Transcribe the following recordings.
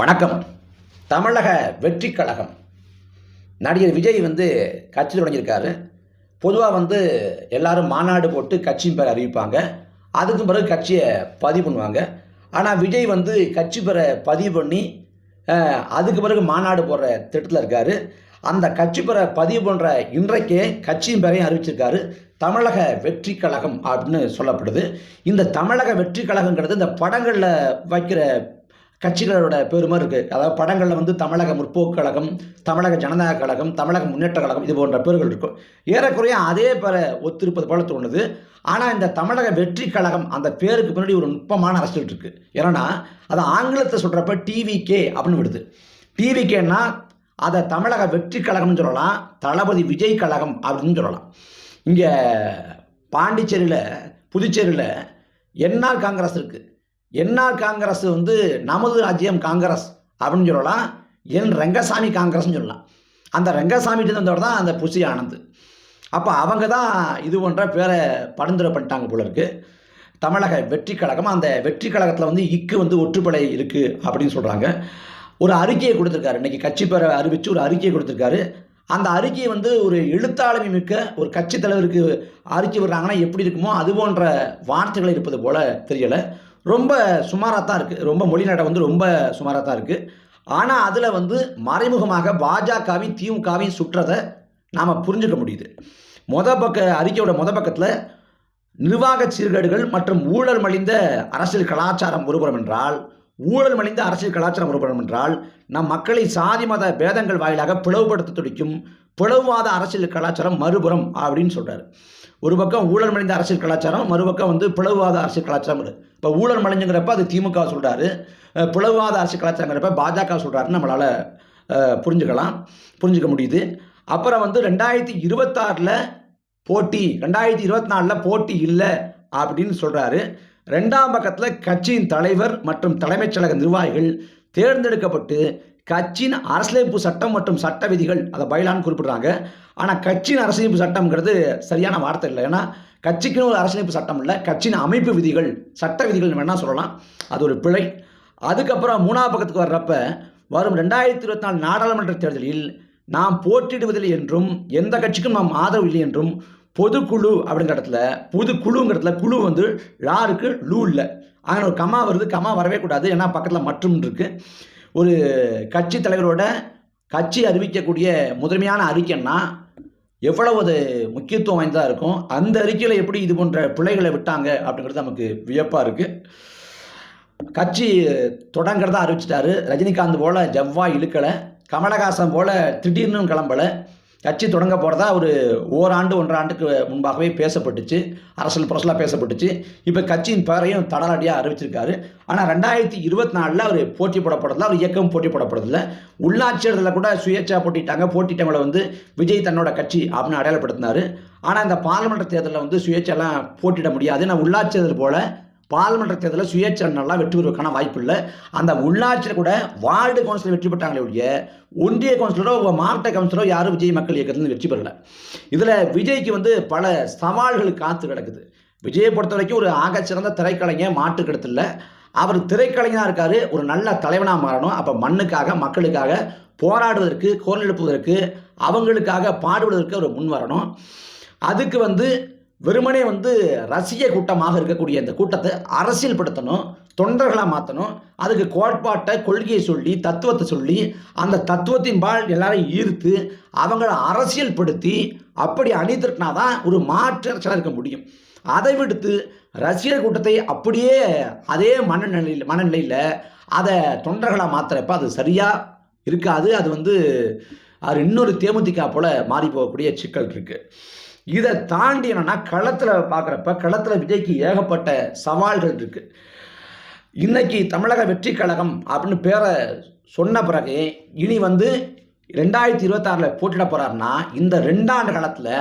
வணக்கம். தமிழக வெற்றி கழகம். நடிகர் விஜய் வந்து கட்சி தொடங்கியிருக்காரு. பொதுவாக வந்து எல்லாரும் மாநாடு போட்டு கட்சியின் பேர் அறிவிப்பாங்க. அதுக்கு பிறகு கட்சியை பதிவு பண்ணுவாங்க. ஆனால் விஜய் வந்து கட்சி பேரை பதிவு பண்ணி அதுக்கு பிறகு மாநாடு போடுற திட்டத்தில் இருக்கார். அந்த கட்சி பேரை பதிவு பண்ணுற இன்றைக்கே கட்சியின் பேரையும் அறிவிச்சிருக்காரு. தமிழக வெற்றி கழகம் அப்படின்னு சொல்லப்படுது. இந்த தமிழக வெற்றி கழகங்கிறது இந்த படங்களில் வைக்கிற கட்சிகளோட பேர் மாதிரி இருக்குது அதாவது படங்களில் வந்து தமிழக முற்போக்கு கழகம் தமிழக ஜனநாயக கழகம் தமிழக முன்னேற்ற கழகம் இது போன்ற பேர்கள் இருக்கும் ஏறக்குறைய அதே பேரை ஒத்திருப்பது போல தோணுது. ஆனால் இந்த தமிழக வெற்றி கழகம் அந்த பேருக்கு பின்னாடி ஒரு நுட்பமான அரசியல் இருக்குது ஏன்னா அதை ஆங்கிலத்தை சொல்கிறப்ப டிவிகே அப்படின்னு விடுது. டிவிகேன்னா அதை தமிழக வெற்றி கழகம்னு சொல்லலாம் தளபதி விஜய் கழகம் அப்படின்னு சொல்லலாம். இங்கே பாண்டிச்சேரியில் புதுச்சேரியில் என்ஆர் காங்கிரஸ் இருக்குது என்ஆர் காங்கிரஸ் வந்து நமது ராஜ்யம் காங்கிரஸ் அப்படின்னு சொல்லலாம். என் ரங்கசாமி காங்கிரஸ்னு சொல்லலாம். அந்த ரங்கசாமிட்டு இருந்தவர் தான் அந்த புஷி ஆனந்த் அப்போ அவங்க தான் இது போன்ற பேரை பரிந்துரை பண்ணிட்டாங்க போல இருக்கு. தமிழக வெற்றி கழகம் அந்த வெற்றி கழகத்தில் வந்து இக்கு வந்து ஒற்றுப்படை இருக்குது அப்படின்னு சொல்கிறாங்க ஒரு அறிக்கையை கொடுத்துருக்காரு. இன்னைக்கு கட்சி பேரை அறிவித்து ஒரு அறிக்கையை கொடுத்துருக்காரு. அந்த அறிக்கையை வந்து ஒரு எழுத்தாளுமை மிக்க ஒரு கட்சி தலைவருக்கு அறிக்கை விடுறாங்கன்னா எப்படி இருக்குமோ அது போன்ற வார்த்தைகள் இருப்பது போல தெரியலை. ரொம்ப சுமாராக தான் இருக்குது ரொம்ப மொழிநடை வந்து ரொம்ப சுமாராக தான் இருக்குது ஆனால் அதில் வந்து மறைமுகமாக பாஜகவையும் திமுகவையும் சுற்றதை நாம் புரிஞ்சுக்க முடியுது. மொத பக்க அறிக்கையோட மொத பக்கத்தில் நிர்வாக சீர்கேடுகள் மற்றும் ஊழல் மலிந்த அரசியல் கலாச்சாரம் ஒருபுறம் என்றால் ஊழல் மலிந்த அரசியல் கலாச்சாரம் ஒருபுறம் என்றால் நம் மக்களை சாதி மத பேதங்கள் வாயிலாக பிளவுபடுத்த துடிக்கும் பிளவுவாத அரசியல் கலாச்சாரம் மறுபுறம் அப்படின்னு சொல்கிறார் ஒரு பக்கம் ஊழல் மலைந்த அரசியல் கலாச்சாரம் மறுபக்கம் வந்து பிளவுவாத அரசியல் கலாச்சாரம் இப்போ ஊழல் மலைஞ்சுங்கிறப்ப அது திமுக சொல்கிறாரு பிளவுவாத அரசியல் கலாச்சாரங்கிறப்ப பாஜக சொல்கிறாருன்னு நம்மளால் புரிஞ்சுக்கலாம் புரிஞ்சுக்க முடியுது. அப்புறம் வந்து ரெண்டாயிரத்தி இருபத்தாறில் போட்டி ரெண்டாயிரத்தி இருபத்தி நாலில் போட்டி இல்லை அப்படின்னு சொல்கிறாரு ரெண்டாம் பக்கத்தில் கட்சியின் தலைவர் மற்றும் தலைமைச் செயலக நிர்வாகிகள் தேர்ந்தெடுக்கப்பட்டு கட்சியின் அரசியலமைப்பு சட்டம் மற்றும் சட்ட விதிகள் அதை பயிலான்னு குறிப்பிடுறாங்க. ஆனால் கட்சியின் அரசியலமைப்பு சட்டம்ங்கிறது சரியான வார்த்தை இல்லை. ஏன்னா கட்சிக்குன்னு ஒரு அரசியலமைப்பு சட்டம் இல்லை. கட்சியின் அமைப்பு விதிகள் சட்ட விதிகள் வேணால் சொல்லலாம். அது ஒரு பிழை. அதுக்கப்புறம் மூணாவது பக்கத்துக்கு வர்றப்ப வரும் ரெண்டாயிரத்தி இருபத்தி நாலு நாடாளுமன்ற தேர்தலில் நாம் போட்டியிடுவதில்லை என்றும் எந்த கட்சிக்கும் நாம் ஆதரவு இல்லை என்றும் பொதுக்குழு அப்படிங்கிற இடத்துல பொதுக்குழுங்கிற இடத்துல குழு வந்து யாருக்கு? லூ இல்லை. ஆனால் ஒரு கமா வருது. கமா வரவே கூடாது. ஏன்னா பக்கத்தில் மற்றும் இருக்குது ஒரு கட்சி தலைவரோட கட்சி அறிவிக்கக்கூடிய முதன்மையான அறிக்கைன்னா எவ்வளவு அது முக்கியத்துவம் வாய்ந்ததாக இருக்கும்? அந்த அறிக்கையில் எப்படி இது போன்ற பிள்ளைகளை விட்டாங்க அப்படிங்கிறது நமக்கு வியப்பாக இருக்குது கட்சி தொடங்கிறதா அறிவிச்சிட்டாரு. ரஜினிகாந்த் போல் ஜவ்வாய் இழுக்கலை. கமலஹாசன் போல் திடீர்னு கிளம்பலை. கட்சி தொடங்க போகிறதா ஒரு ஓராண்டு ஒன்றாண்டுக்கு முன்பாகவே பேசப்பட்டுச்சு. அரசல் புரசலாக பேசப்பட்டுச்சு. இப்போ கட்சியின் பெயரையும் தடலடியாக அறிவிச்சிருக்காரு. ஆனால் ரெண்டாயிரத்தி இருபத்தி நாலில் அவர் போட்டி போட அவர் இயக்கம் போட்டி போட உள்ளாட்சி தேர்தலில் கூட சுயேட்சா போட்டிட்டாங்க. போட்டிட்டவங்களை வந்து விஜய் தன்னோட கட்சி அப்படின்னு அடையாளப்படுத்தினார். ஆனால் இந்த பார்லிமெண்ட் தேர்தலில் வந்து சுயேட்சையெல்லாம் போட்டிட முடியாது நான் உள்ளாட்சி தேர்தல் போல் பாராளுமன்ற தேர்தலில் சுயேட்சைலாம் வெற்றி பெறுவதற்கான வாய்ப்பு இல்லை. அந்த உள்ளாட்சியில் கூட வார்டு கவுன்சிலர் வெற்றி பெற்றாங்களே ஒழிய ஒன்றிய கவுன்சிலரோ மாவட்ட கவுன்சிலரோ யாரும் விஜய் மக்கள் இயக்கத்தில் வெற்றி பெறல. இதில் விஜய்க்கு வந்து பல சவால்கள் காத்து கிடக்குது. விஜயை பொறுத்த வரைக்கும் ஒரு ஆகச்சிறந்த திரைக்கலைஞர் மாற்றுக்கிடத்தில் அவர் திரைக்கலைஞராக இருக்காரு ஒரு நல்ல தலைவனாக மாறணும். அப்போ மண்ணுக்காக மக்களுக்காக போராடுவதற்கு குரல் எழுப்புவதற்கு அவங்களுக்காக பாடுவதற்கு அவர் முன் வரணும் அதுக்கு வந்து வெறுமனே வந்து ரசிக கூட்டமாக இருக்கக்கூடிய இந்த கூட்டத்தை அரசியல்படுத்தணும் தொண்டர்களாக மாற்றணும் அதுக்கு கோட்பாட்டை கொள்கையை சொல்லி தத்துவத்தை சொல்லி அந்த தத்துவத்தின் பால் எல்லாரையும் ஈர்த்து அவங்கள அரசியல்படுத்தி அப்படி அணி திரட்டினாதான் ஒரு மாற்று அரசியலாக இருக்க முடியும். அதை விடுத்து ரசிகர் கூட்டத்தை அப்படியே அதே மனநிலையில் மனநிலையில் அதை தொண்டர்களாக மாற்றுறப்ப அது சரியாக இருக்காது. அது வந்து அது இன்னொரு தேமுதிக போல மாறி போகக்கூடிய சிக்கல் இருக்குது இதை தாண்டி என்னன்னா களத்தில் பார்க்குறப்ப களத்தில் விஜய்க்கு ஏகப்பட்ட சவால்கள் இருக்குது இன்னைக்கு தமிழக வெற்றி கழகம் அப்படின்னு பேரை சொன்ன பிறகு இனி வந்து ரெண்டாயிரத்தி இருபத்தாறில் போட்டிட போகிறாருன்னா இந்த ரெண்டாண்டு காலத்தில்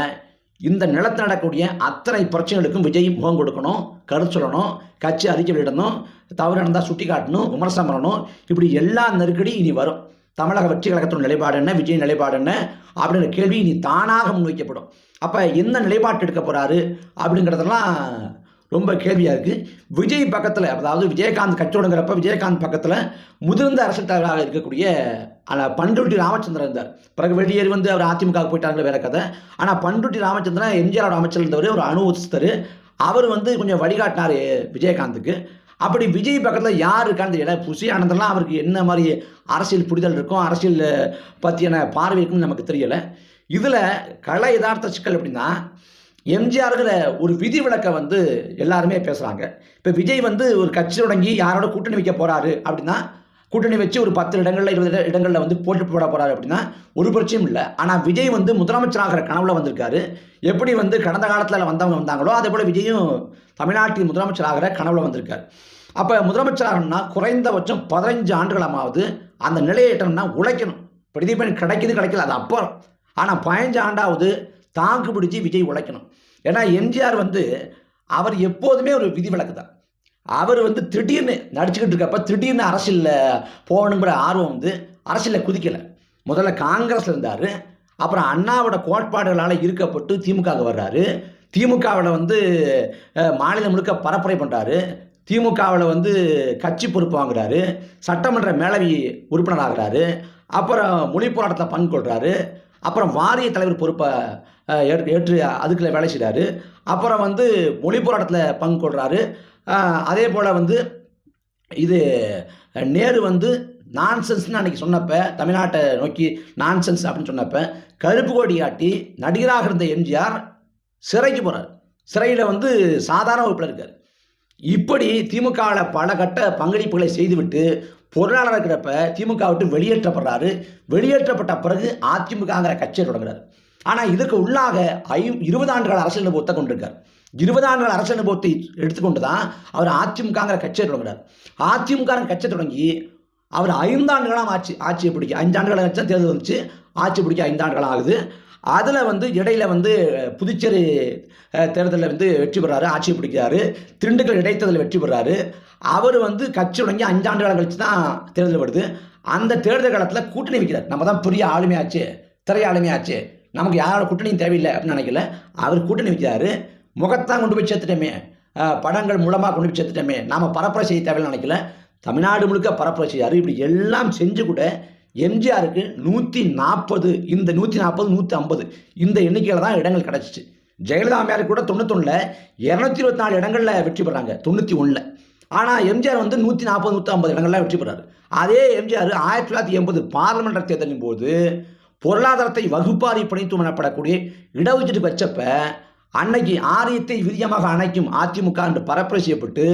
இந்த நிலத்தில் நடக்கக்கூடிய அத்தனை பிரச்சனைகளுக்கும் விஜய் முகம் கொடுக்கணும் கருத்து சொல்லணும் கட்சி அறிக்கை வெளியிடணும் தவறு நடந்தால் சுட்டி காட்டணும் விமர்சனம் பண்ணணும். இப்படி எல்லா நெருக்கடி இனி வரும். தமிழக வெற்றி கழகத்தோட நிலைப்பாடு என்ன விஜய் நிலைப்பாடு என்ன அப்படிங்கிற கேள்வி இனி தானாக முன்வைக்கப்படும். அப்போ என்ன நிலைப்பாட்டு எடுக்க போகிறாரு அப்படிங்கிறதெல்லாம் ரொம்ப கேள்வியாக இருக்குது விஜய் பக்கத்தில் அதாவது விஜயகாந்த் கட்சி விஜயகாந்த் பக்கத்தில் முதிர்ந்த அரசியல் தலைவராக இருக்கக்கூடிய ஆனால் பண்ருட்டி ராமச்சந்திரன் இருந்தார். பிறகு வெளியேறி வந்து அவர் அதிமுக போயிட்டாங்க வேற கதை. ஆனால் பண்ருட்டி ராமச்சந்திரன் எம்ஜிஆரோட அமைச்சர் இருந்தவர் ஒரு அனுபவிஸ்தர் அவர் வந்து கொஞ்சம் வழிகாட்டினார் விஜயகாந்துக்கு. அப்படி விஜய் பக்கத்தில் யார் இருக்கான்னு தெரியல. புசி ஆனந்தெல்லாம் அவருக்கு என்ன மாதிரி அரசியல் புரிதல் இருக்கும் அரசியல் பற்றியான பார்வை இருக்குன்னு நமக்கு தெரியலை. இதில் கலை யதார்த்த சிக்கல் எப்படின்னா எம்ஜிஆருங்கிற ஒரு விதி விளக்கை வந்து எல்லாருமே பேசுகிறாங்க இப்போ விஜய் வந்து ஒரு கட்சி தொடங்கி யாரோட கூட்டணி வைக்க போகிறாரு அப்படின்னா கூட்டணி வச்சு ஒரு பத்து இடங்களில் இருபது இடங்களில் வந்து போட்டு போட போகிறாரு அப்படின்னா ஒரு பிரச்சனையும் இல்லை. ஆனால் விஜய் வந்து முதலமைச்சராகிற கனவுல வந்திருக்காரு. எப்படி வந்து கடந்த காலத்தில் வந்தவங்க வந்தாங்களோ அதே போல் விஜயும் தமிழ்நாட்டின் முதலமைச்சராகிற கனவுல வந்திருக்காரு. அப்போ முதலமைச்சராகணும்னா குறைந்தபட்சம் பதினஞ்சு ஆண்டுகளமாவது அந்த நிலையை எட்டணும்னா உழைக்கணும் பிரதிபலன் கிடைக்குது கிடைக்கல அது அப்புறம். ஆனால் பதினஞ்சு ஆண்டாவது தாக்கு பிடிச்சி விஜய் உழைக்கணும். ஏன்னா எம்ஜிஆர் வந்து அவர் எப்போதுமே ஒரு விதி விலக்கு தான். அவர் வந்து திடீர்னு நடிச்சுக்கிட்டு இருக்கப்ப திடீர்னு அரசியலில் போகணுங்கிற ஆர்வம் வந்து அரசியலில் குதிக்கலை. முதல்ல காங்கிரஸில் இருந்தார். அப்புறம் அண்ணாவோட கோட்பாடுகளால் இருக்கப்பட்டு திமுகவுக்கு வர்றாரு. திமுகவில் வந்து மாநிலம் முழுக்க பரப்புரை பண்ணுறாரு திமுகவில் வந்து கட்சி பொறுப்பு வாங்குறாரு. சட்டமன்ற மேலவை உறுப்பினர் ஆகிறாரு. அப்புறம் மொழி போராட்டத்தில் பங்கு கொள்கிறாரு அப்புறம் வாரிய தலைவர் பொறுப்பை ஏற்று ஏற்று அதுக்குள்ள வேலை செய்கிறாரு அப்புறம் வந்து மொழி போராட்டத்தில் பங்கு கொள்கிறாரு அதே போல் வந்து இது நேரு வந்து நான்சென்ஸ்னு அன்றைக்கி சொன்னப்போ தமிழ்நாட்டை நோக்கி நான்சென்ஸ் அப்படின்னு சொன்னப்போ கருப்பு கொடி காட்டி நடிகராக இருந்த எம்ஜிஆர் சிறைக்கு போகிறார் சிறையில் வந்து சாதாரண வகுப்பில் இருக்கார். இப்படி திமுகவில் பல கட்ட பங்களிப்புகளை செய்துவிட்டு பொருளாளர் இருக்கிறப்ப திமுக விட்டு வெளியேற்றப்படுறாரு. வெளியேற்றப்பட்ட பிறகு அதிமுகங்கிற கட்சியை தொடங்குறாரு. ஆனால் இதுக்கு உள்ளாக ஐ இருபது ஆண்டுகள் அரசியல் அனுபவத்தை கொண்டிருக்கார். இருபது ஆண்டுகள் அரசியல் அனுபவத்தை எடுத்துக்கொண்டு தான் அவர் அதிமுகங்கிற கட்சியை தொடங்குறார். அதிமுக கட்சியை தொடங்கி அவர் ஐந்தாண்டுகளாக ஆட்சி ஆட்சியை பிடிக்க அஞ்சாண்டுகள் வச்சா தேர்தல் வந்துச்சு. ஆட்சி பிடிக்க ஐந்தாண்டுகள் ஆகுது. அதில் வந்து இடையில வந்து புதுச்சேரி தேர்தலில் வந்து வெற்றி பெறாரு ஆட்சி பிடிக்கிறாரு திண்டுக்கல் இடைத்தேர்தலில் வெற்றி பெறாரு. அவர் வந்து கட்சி தொடங்கி அஞ்சாண்டு காலம் கழிச்சு தான் தேர்தல் வருது. அந்த தேர்தல் காலத்தில் கூட்டணி வைக்கிறார். நம்ம தான் பெரிய ஆளுமையாச்சு திரை ஆளுமையாச்சு. நமக்கு யாரோட கூட்டணியும் தேவையில்லை அப்படின்னு நினைக்கல. அவர் கூட்டணி வைக்கிறாரு. முகத்தான் கொண்டு போய் சேர்த்துட்டோமே. படங்கள் மூலமாக கொண்டு போய் சேர்த்துட்டோமே. நாம் பரப்புரை செய்ய தேவையில்லை நினைக்கல. தமிழ்நாடு முழுக்க பரப்புரை செய்யாரு இப்படி எல்லாம் செஞ்சு கூட எம்ஜிஆருக்கு நூற்றி நாற்பது இந்த நூற்றி நாற்பது நூற்றி ஐம்பது இந்த எண்ணிக்கையில் தான் இடங்கள் கிடச்சிச்சு. ஜெயலலிதா அம்மையார் கூட தொண்ணூத்தொன்னில் இரநூத்தி இருபத்தி நாலு இடங்களில் வெற்றி பெறாங்க தொண்ணூற்றி ஒன்றில் ஆனால் எம்ஜிஆர் வந்து நூற்றி நாற்பது நூற்றி ஐம்பது இடங்கள்லாம் வெற்றி பெறாரு. அதே எம்ஜிஆர் ஆயிரத்தி தொள்ளாயிரத்தி எண்பது பாராளுமன்ற தேர்தலின் போது பொருளாதாரத்தை வகுப்பாரி பிணைத்துவம் எனப்படக்கூடிய இடஒதுக்கீட்டு வச்சப்ப அன்னைக்கு ஆரியத்தை விதியமாக அணைக்கும் அதிமுக என்று பரப்புரை செய்யப்பட்டு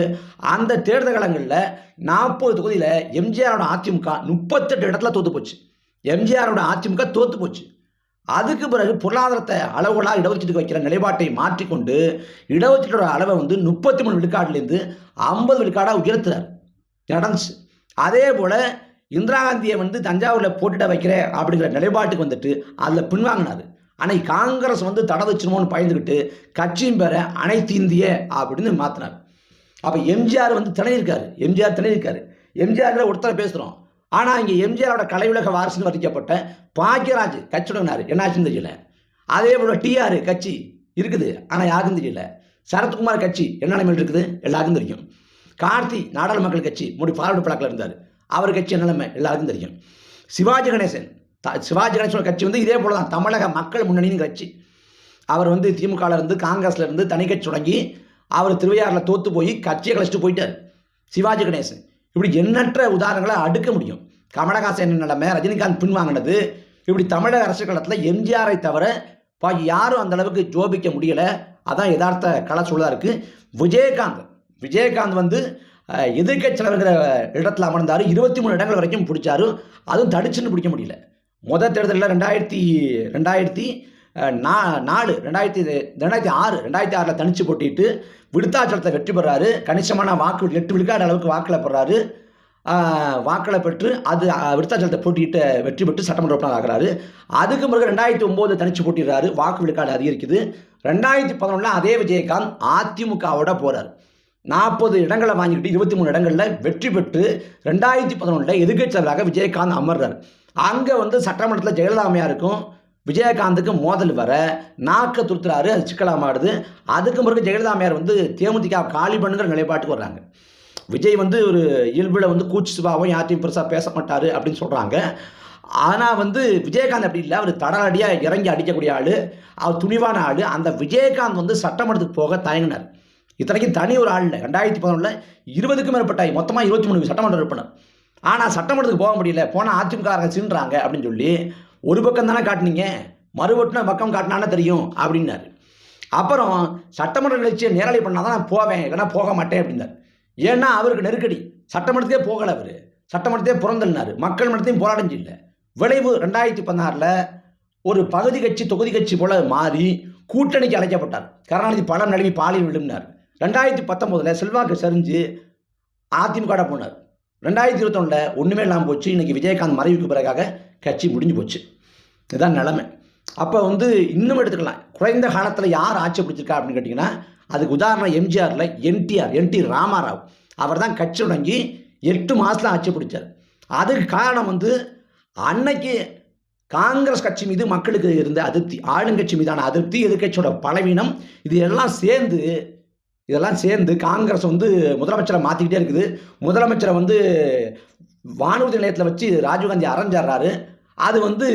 அந்த தேர்தல் காலங்களில் நாற்பது தொகுதியில் எம்ஜிஆரோட அதிமுக முப்பத்தெட்டு இடத்துல தோத்து போச்சு. எம்ஜிஆரோட அதிமுக தோத்து போச்சு. அதுக்கு பிறகு பொருளாதாரத்தை அளவுகளாக இடஒதுக்கீட்டுக்கு வைக்கிற நிலைப்பாட்டை மாற்றிக்கொண்டு இடஒதுக்கீட்டோட அளவை வந்து முப்பத்தி மூணு விழுக்காடுலேருந்து ஐம்பது விழுக்காடாக உயர்த்துறார் நடந்துச்சு. அதே போல் இந்திரா காந்தியை வந்து தஞ்சாவூரில் போட்டுட வைக்கிறேன் அப்படிங்கிற நிலைப்பாட்டுக்கு வந்துட்டு அதில் பின்வாங்கினார். ஆனால் காங்கிரஸ் வந்து தடை வச்சிருமோன்னு பயந்துக்கிட்டு கட்சியின் பேரை அனைத்து இந்திய அப்படின்னு மாற்றினார் அப்போ எம்ஜிஆர் வந்து திணையிருக்காரு எம்ஜிஆர் திணையிருக்காரு எம்ஜிஆர் ஒருத்தரை பேசுகிறோம் ஆனால் இங்கே எம்ஜிஆரோட கலையுலக வாரிசுன்னு வர்ணிக்கப்பட்ட பாக்கியராஜ் கட்சி தொடங்கினார் என்னாச்சுன்னு தெரியல. அதே போல் டிஆர் கட்சி இருக்குது. ஆனால் யாருக்கும் தெரியல. சரத்குமார் கட்சி என்ன நிலைமையில் இருக்குது? எல்லாருக்கும் தெரியும். கார்த்தி நாடாளுமக்கள் கட்சி முடி பார்வர்டு பழக்கில் இருந்தார். அவர் கட்சி என்ன நிலைமை? எல்லாருக்கும் தெரியும். சிவாஜி கணேசன் சிவாஜி கணேசன் கட்சி வந்து இதே போல தான் தமிழக மக்கள் முன்னணியின் கட்சி. அவர் வந்து திமுகவில் இருந்து காங்கிரஸ்ல இருந்து தனி கட்சி தொடங்கி அவர் திருவையாறில் தோத்து போய் கட்சியை கழிச்சிட்டு போயிட்டார். சிவாஜி கணேசன். இப்படி எண்ணற்ற உதாரணங்களை அடுக்க முடியும். கமலஹாசன் நிலைமை ரஜினிகாந்த் பின்வாங்கினது இப்படி தமிழக அரசு களத்தில் எம்ஜிஆரை தவிர பாக்கி யாரும் அந்த அளவுக்கு ஜோபிக்க முடியலை. அதான் யதார்த்த கள சூழலாக இருக்குது விஜயகாந்த். விஜயகாந்த் வந்து அஹ், தலைவர்கிற இடத்துல அமர்ந்தார். இருபத்தி மூணு இடங்கள் வரைக்கும் பிடிச்சாரு. அதுவும் தடிச்சுன்னு பிடிக்க முடியல. முத தேர்தலில் ரெண்டாயிரத்தி ரெண்டாயிரத்தி நா நாலு ரெண்டாயிரத்தி ரெண்டாயிரத்தி ஆறு ரெண்டாயிரத்தி ஆறில் தனிச்சு போட்டிட்டு விடுத்தாச்சலத்தை வெற்றி பெறாரு. கணிசமான வாக்கு எட்டு விழுக்காடு அளவுக்கு வாக்கில் பெறாரு வாக்களை பெற்று அது விடுத்தாச்சலத்தை விருத்தாச்சலத்தை வெற்றி பெற்று சட்டமன்ற உறுப்பினர் ஆகிறாரு. அதுக்கு பிறகு ரெண்டாயிரத்தி ஒம்போது தனிச்சு போட்டிடுறாரு. வாக்கு விழுக்காடு அதிகரிக்குது. ரெண்டாயிரத்தி பதினொன்றில் அதே விஜயகாந்த் அதிமுகவோட போகிறார் நாற்பது இடங்களை வாங்கிக்கிட்டு இருபத்தி மூணு இடங்களில் வெற்றி பெற்று ரெண்டாயிரத்தி பதினொன்றில் எதிர்க்கட்சியாளராக விஜயகாந்த் அமர்றார். அங்கே வந்து சட்டமன்றத்தில் ஜெயலலிதா அம்மையாருக்கும் விஜயகாந்துக்கு மோதல் வர நாக்க துருத்துறாரு அது சிக்கலாமாடுது. அதுக்கு பிறகு ஜெயலலிதா அம்மையார் வந்து தேமுதிக காலி பண்ணுங்கிற நிலைப்பாட்டுக்கு வர்றாங்க. விஜய் வந்து ஒரு இயல்பில் வந்து கூச்சி சுபாவும் யார்ட்டையும் பெருசாக பேச மாட்டார் அப்படின்னு சொல்கிறாங்க ஆனால் வந்து விஜயகாந்த் அப்படி இல்லை. அவர் தடலடியாக இறங்கி அடிக்கக்கூடிய ஆள் அவர் துணிவான ஆள். அந்த விஜயகாந்த் வந்து சட்டமன்றத்துக்கு போக தயங்கினார். இத்தனைக்கும் தனி ஒரு ஆள் இல்லை. ரெண்டாயிரத்தி பதினொன்றில் இருபதுக்கும் மேற்பட்ட மொத்தமாக இருபத்தி மூணு சட்டமன்ற உறுப்பினர். ஆனால் சட்டமன்றத்துக்கு போக முடியல. போனால் அதிமுக சீன்றாங்க அப்படின்னு சொல்லி ஒரு பக்கம் தானே காட்டினீங்க. மறுபட்டின பக்கம் காட்டினானே தெரியும் அப்படின்னாரு. அப்புறம் சட்டமன்ற நிகழ்ச்சியை நேரடி பண்ணால் தான் நான் போவேன். ஏன்னா போக மாட்டேன் அப்படின்னாரு. ஏன்னா அவருக்கு நெருக்கடி. சட்டமன்றத்தையே போகலை அவர். சட்டமன்றத்தையே புறந்தள்ளினார் மக்கள் மன்றத்தையும் போராடஞ்சு இல்லை விளைவு ரெண்டாயிரத்தி பதினாறில் ஒரு பகுதி கட்சி தொகுதி கட்சி போல மாறி கூட்டணிக்கு அழைக்கப்பட்டார். கருணாநிதி பணம் நழுவி பாலியல் விழுந்தார். ரெண்டாயிரத்தி பத்தொம்போதில் செல்வாக்கு சரிஞ்சு அதிமுக போனார். ரெண்டாயிரத்தி இருபத்தொன்னில் ஒன்றுமே இல்லாமல் போச்சு. இன்றைக்கி விஜயகாந்த் மறைவுக்கு பிறகாக கட்சி முடிஞ்சு போச்சு. இதுதான் நிலமை. அப்போ வந்து இன்னும் எடுத்துக்கலாம். குறைந்த காலத்தில் யார் ஆட்சி பிடிச்சிருக்கா அப்படின்னு கேட்டிங்கன்னா அதுக்கு உதாரணம் எம்ஜிஆரில் என்டிஆர் என்டி ராமாராவ். அவர் தான் கட்சி தொடங்கி எட்டு மாதத்தில் ஆட்சி பிடிச்சார். அதுக்கு காரணம் வந்து அன்னைக்கு காங்கிரஸ் கட்சி மீது மக்களுக்கு இருந்த அதிருப்தி ஆளுங்கட்சி மீதான அதிருப்தி எதிர்கட்சியோட பலவீனம் இது எல்லாம் சேர்ந்து இதெல்லாம் சேர்ந்து காங்கிரஸ் வந்து முதலமைச்சரை மாற்றிக்கிட்டே இருக்குது. முதலமைச்சரை வந்து வானூர்தி நிலையத்தில் வச்சு ராஜீவ்காந்தி அரைஞ்சிடுறாரு அது வந்து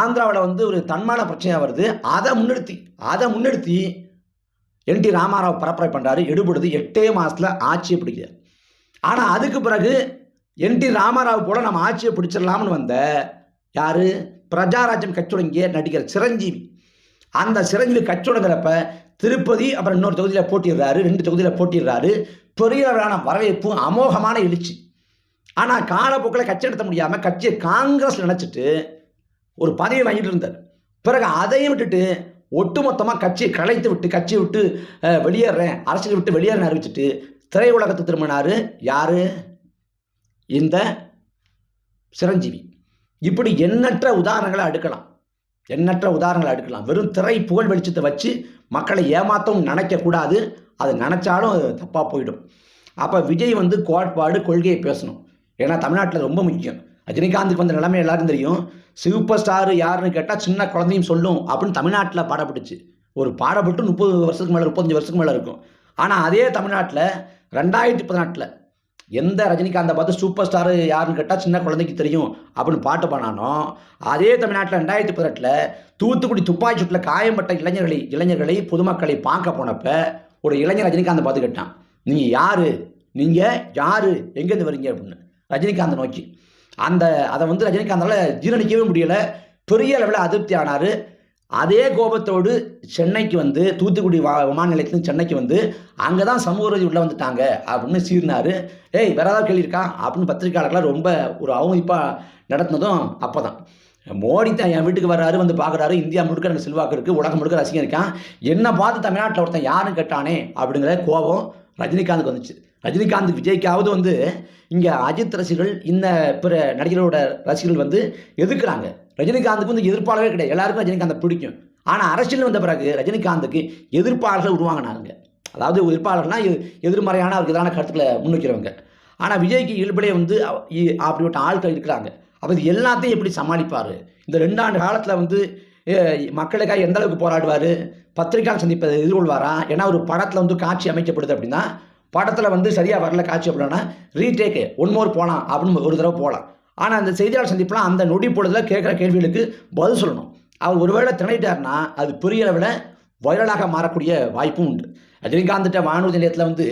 ஆந்திராவில் வந்து ஒரு தன்மான பிரச்சனையாக வருது. அதை முன்னிறுத்தி அதை முன்னிறுத்தி என் டி ராமாராவ் பரப்புரை பண்ணுறாரு எடுபடுது எட்டே மாதத்தில் ஆட்சியை பிடிக்குது ஆனால் அதுக்கு பிறகு என் டி ராமாராவ் போல நம்ம ஆட்சியை பிடிச்சிடலாம்னு வந்த யார்? பிரஜாராஜ்யம் கட்சி தொடங்கிய நடிகர் சிரஞ்சீவி. அந்த சிரஞ்சீவி கட்சி தொடங்குறப்ப திருப்பதி அப்புறம் இன்னொரு தொகுதியில் போட்டிடுறாரு ரெண்டு தொகுதியில் போட்டிடுறாரு பெரிய வரவேற்பும் வரவேற்பு அமோகமான எழுச்சி. ஆனால் காலப்போக்கில் கட்சி நடத்த முடியாமல் கட்சியை காங்கிரஸ் நினச்சிட்டு ஒரு பதவி வாங்கிட்டு இருந்தார். பிறகு அதையும் விட்டுட்டு ஒட்டுமொத்தமாக கட்சியை கலைத்து விட்டு கட்சியை விட்டு வெளியேறேன் அரசியல் விட்டு வெளியேறேன்னு அறிவிச்சிட்டு திரையுலகத்தை திரும்பினார் யார்? இந்த சிரஞ்சீவி. இப்படி எண்ணற்ற உதாரணங்களை அடுக்கலாம். எண்ணற்ற உதாரணங்களை எடுக்கலாம். வெறும் திரை புகழ் வெளிச்சத்தை வச்சு மக்களை ஏமாற்றவும் நினைக்கக்கூடாது அது நினச்சாலும் அது தப்பாக போயிடும். அப்போ விஜய் வந்து கோட்பாடு கொள்கையை பேசணும். ஏன்னா தமிழ்நாட்டில் ரொம்ப முக்கியம். ரஜினிகாந்துக்கு வந்த நிலைமை எல்லாருக்கும் தெரியும். சூப்பர் ஸ்டார் யாருன்னு கேட்டால் சின்ன குழந்தையும் சொல்லும் அப்படின்னு தமிழ்நாட்டில் பாடப்பட்டுச்சு. ஒரு பாடப்பட்டு முப்பது வருஷத்துக்கு மேலே முப்பத்தஞ்சு வருஷத்துக்கு மேலே இருக்கும். ஆனால் அதே தமிழ்நாட்டில் ரெண்டாயிரத்தி பதினெட்டில் எந்த ரஜினிகாந்தை பார்த்து சூப்பர் ஸ்டார் யாருன்னு கேட்டால் சின்ன குழந்தைக்கு தெரியும் அப்படின்னு பாட்டு பாடினானோ அதே தமிழ்நாட்டில் ரெண்டாயிரத்தி பதினெட்டில் தூத்துக்குடி துப்பாக்கி சூட்டில் காயம்பட்ட இளைஞர்களை இளைஞர்களை பொதுமக்களை பார்க்க போனப்ப ஒரு இளைஞர் ரஜினிகாந்தை பார்த்து கேட்டான். நீங்கள் யார்? நீங்கள் யார்? எங்கேருந்து வரீங்க அப்படின்னு. ரஜினிகாந்தை நோக்கி. அந்த அதை வந்து ரஜினிகாந்தால் ஜீரணிக்கவே முடியலை. பெரிய அளவில் அதிருப்தி ஆனார். அதே கோபத்தோடு சென்னைக்கு வந்து தூத்துக்குடி வா விமான நிலையத்துலேருந்து சென்னைக்கு வந்து அங்கே தான் சமூக ரீதி உள்ளே வந்துட்டாங்க அப்படின்னு சீர்னாரு. ஏய் வேற ஏதாவது கேள்வி இருக்கா? அப்படின்னு பத்திரிகையாளர்களாக ரொம்ப ஒரு அவமதிப்பாக நடத்தினதும் அப்போ தான் மோடி தான் என் வீட்டுக்கு வர்றாரு வந்து பார்க்குறாரு இந்தியா முழுக்க எனக்கு செல்வாக்கு இருக்குது உலகம் முழுக்க ரசிகன் இருக்கான். என்னை பார்த்து தமிழ்நாட்டில் ஒருத்தன் யாருன்னு கேட்டானே அப்படிங்கிற கோபம் ரஜினிகாந்துக்கு வந்துச்சு. ரஜினிகாந்த் விஜய்க்காவது வந்து இங்கே அஜித் ரசிகர்கள் இந்த பிற நடிகர்களோட ரசிகர்கள் வந்து எதிர்க்கிறாங்க ரஜினிகாந்துக்கு வந்து எதிர்ப்பாளரே கிடையாது. எல்லாருக்கும் ரஜினிகாந்த் பிடிக்கும். ஆனால் அரசியல் வந்த பிறகு ரஜினிகாந்துக்கு எதிர்ப்பாளர்கள் உருவாங்கினாங்க. அதாவது எதிர்ப்பாளர்னா எ- எதிர்மறையான அவருக்கு எதிரான கருத்துக்களை முன்வைக்கிறவங்க. ஆனால் விஜய்க்கு இயல்படே வந்து இ- அப்படிப்பட்ட ஆட்கள் இருக்கிறாங்க. அப்போ இது எல்லாத்தையும் எப்படி சமாளிப்பார்? இந்த ரெண்டாண்டு காலத்தில் வந்து மக்களுக்காக எந்த அளவுக்கு போராடுவார்? பத்திரிகையாளர் சந்திப்பை எதிர்கொள்வாரா? ஏன்னா ஒரு படத்தில் வந்து காட்சி அமைக்கப்படுது அப்படின்னா படத்தில் வந்து சரியாக வரல காட்சி அப்படின்னா ரீடேக்கு ஒன் மோர் போகலாம் அப்படின்னு ஒரு தடவை போகலாம் ஆனால் அந்த செய்தியாளர் சந்திப்புலாம் அந்த நொடி பொழுதில் கேட்குற கேள்விகளுக்கு பதில் சொல்லணும். அவர் ஒருவேளை திணையிட்டார்னா அது பெரிய அளவில் வைரலாக மாறக்கூடிய வாய்ப்பும் உண்டு. ரஜினிகாந்திட்ட வானூர்தி நிலையத்தில் வந்து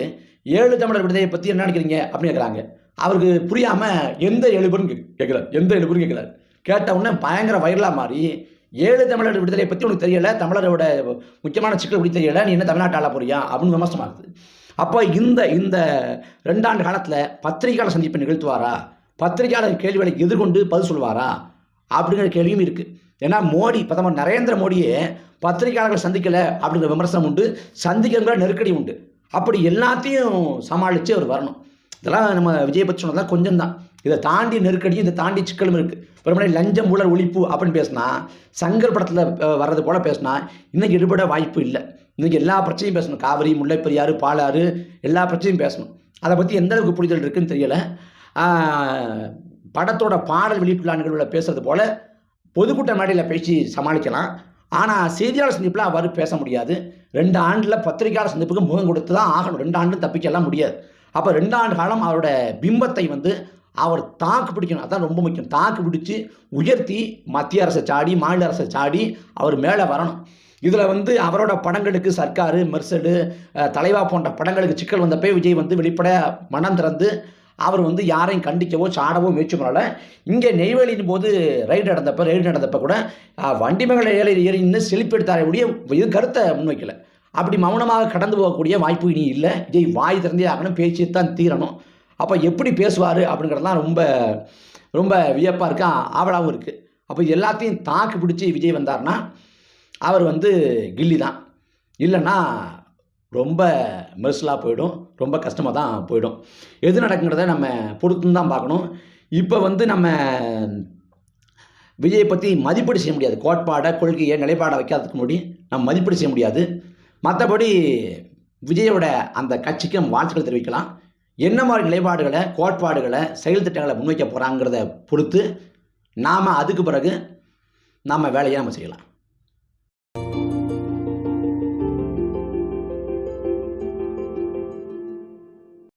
ஏழு தமிழர் விடுதலையை பற்றி என்ன நினைக்கிறீங்க? அப்படின்னு கேட்குறாங்க. அவருக்கு புரியாமல் எந்த எழுபுன்னு கேட்குறாரு. எந்த எழுபுன்னு கேட்குறாரு. கேட்ட உடனே பயங்கர வைரலாக மாறி ஏழு தமிழர் விடுதலையை பற்றி உனக்கு தெரியலை தமிழரோட முக்கியமான சிக்கல் பற்றி தெரியலை நீ என்ன தமிழ்நாட்டு ஆள போறியா? அப்படின்னு விமர்சனமாகுது அப்போ இந்த இந்த ரெண்டாண்டு காலத்தில் பத்திரிகையாளர் சந்திப்பை நிகழ்த்துவாரா? பத்திரிகையாளர் கேள்விகளை எதிர்கொண்டு பதில் சொல்வாரா அப்படிங்கிற கேள்வியும் இருக்குது ஏன்னா மோடி பிரதமர் நரேந்திர மோடியே பத்திரிகையாளர்கள் சந்திக்கலை அப்படிங்கிற விமர்சனம் உண்டு. சந்திக்கிற நெருக்கடி உண்டு. அப்படி எல்லாத்தையும் சமாளித்து அவர் வரணும். இதெல்லாம் நம்ம விஜய் பற்றி சொன்னதெல்லாம் கொஞ்சம் தான் இதை தாண்டி நெருக்கடியும் இதை தாண்டி சிக்கலும் இருக்குது வெறுமனே லஞ்சம் ஊழல் ஒழிப்பு அப்படின்னு பேசினா சங்கர் படத்தில் வர்றது போல பேசினா இன்னைக்கு எடுபட வாய்ப்பு இல்லை. இன்னைக்கு எல்லா பிரச்சனையும் பேசணும். காவிரி முல்லைப்பெரியாறு பாலாறு எல்லா பிரச்சனையும் பேசணும். அதை பற்றி எந்த அளவுக்கு புரிதல் இருக்குன்னு தெரியலை. படத்தோட பாடல் வெளியிட்டுள்ள நிகழ்வில் பேசுறது போல பொதுக்கூட்ட மேடையில் பேசி சமாளிக்கலாம். ஆனால் செய்தியாளர் சந்திப்பில் அவர் பேச முடியாது. ரெண்டு ஆண்டில் பத்திரிகையாளர் சந்திப்புக்கு முகம் கொடுத்து தான் ஆகணும். ரெண்டு ஆண்டு தப்பிக்கலாம் முடியாது. அப்போ ரெண்டு ஆண்டு காலம் அவரோட பிம்பத்தை வந்து அவர் தாக்கு பிடிக்கணும். அதான் ரொம்ப முக்கியம். தாக்கு பிடிச்சி உயர்த்தி மத்திய அரசை சாடி மாநில அரசை சாடி அவர் மேலே வரணும். இதில் வந்து அவரோட படங்களுக்கு சர்க்காரு மெர்சடு தலைவா போன்ற படங்களுக்கு சிக்கல் வந்தப்போ விஜய் வந்து வெளிப்பட மனம் திறந்து அவர் வந்து யாரையும் கண்டிக்கவோ சாடவோ முயற்சி பண்ணல. இங்கே நெய்வேலியின் போது ரைடு நடந்தப்போ ரைடு நடந்தப்போ கூட வண்டி மகளை ஏழை ஏறி நின்று செழிப்பு எடுத்தாரே ஒழிய இது கருத்தை முன்வைக்கல. அப்படி மௌனமாக கடந்து போகக்கூடிய வாய்ப்பு இனி இல்லை. இதை வாய் திறந்தே ஆகணும் பேச்சு தான் தீரணும். அப்போ எப்படி பேசுவார்? அப்படிங்கிறதுலாம் ரொம்ப ரொம்ப வியப்பாக இருக்கா ஆவலாகவும் இருக்குது அப்போ எல்லாத்தையும் தாக்கு பிடிச்சி விஜய் வந்தார்னா அவர் வந்து கில்லி தான். இல்லைன்னா ரொம்ப மெர்சலாக போயிடும். ரொம்ப கஷ்டமாக தான் போயிடும். எது நடக்குங்கிறத நம்ம பொறுத்துன்னு தான் பார்க்கணும். இப்போ வந்து நம்ம விஜயை பற்றி மதிப்பீடு செய்ய முடியாது. கோட்பாடை கொள்கையை நிலைப்பாடை வைக்காததுக்கு முன்னாடி நம்ம மதிப்பீடு செய்ய முடியாது. மற்றபடி விஜயோட அந்த கட்சிக்கு நம்ம வாழ்த்துக்கள் தெரிவிக்கலாம். என்ன மாதிரி நிலைப்பாடுகளை கோட்பாடுகளை செயல் திட்டங்களை முன்வைக்க போகிறாங்கிறத பொறுத்து நாம் அதுக்கு பிறகு நாம் வேலையை நம்ம செய்யலாம்.